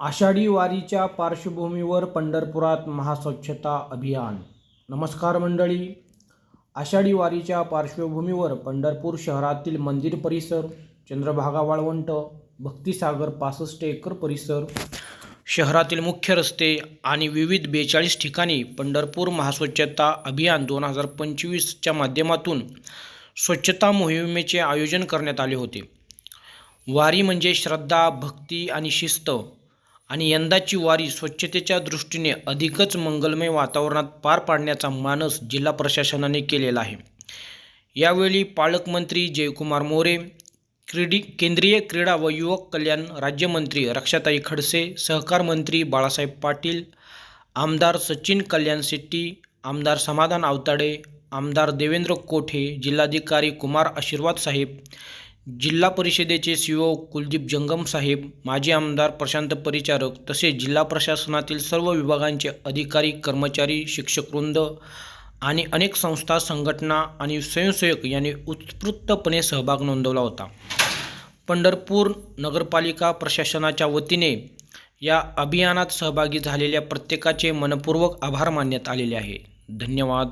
आषाढी वारीच्या पार्श्वभूमीवर पंढरपुरात महास्वच्छता अभियान. नमस्कार मंडळी. आषाढी वारीच्या पार्श्वभूमीवर पंढरपूर शहरातील मंदिर परिसर चंद्रभागा वाळवंट भक्तिसागर पासष्ट एकर परिसर शहरातील मुख्य रस्ते आणि विविध बेचाळीस ठिकाणी पंढरपूर महास्वच्छता अभियान दोन हजार पंचवीसच्या माध्यमातून स्वच्छता मोहिमेचे आयोजन करण्यात आले होते. वारी म्हणजे श्रद्धा भक्ती आणि शिस्त आणि यंदाची वारी स्वच्छतेच्या दृष्टीने अधिकच मंगलमय वातावरणात पार पाडण्याचा मानस जिल्हा प्रशासनाने केलेला आहे. यावेळी पालकमंत्री जयकुमार मोरे क्रीडी केंद्रीय क्रीडा व युवक कल्याण राज्यमंत्री रक्षाताई खडसे सहकार मंत्री बाळासाहेब पाटील आमदार सचिन कल्याण शेट्टी आमदार समाधान आवताडे आमदार देवेंद्र कोठे जिल्हाधिकारी कुमार आशीर्वाद साहेब जिल्हा परिषदेचे सीओ कुलदीप जंगम साहेब माजी आमदार प्रशांत परिचारक तसेच जिल्हा प्रशासनातील सर्व विभागांचे अधिकारी कर्मचारी शिक्षकवृंद आणि अनेक संस्था संघटना आणि स्वयंसेवक यांनी उत्स्फूर्तपणे सहभाग नोंदवला होता. पंढरपूर नगरपालिका प्रशासनाच्या वतीने या अभियानात सहभागी झालेल्या प्रत्येकाचे मनपूर्वक आभार मानण्यात आलेले आहे. धन्यवाद.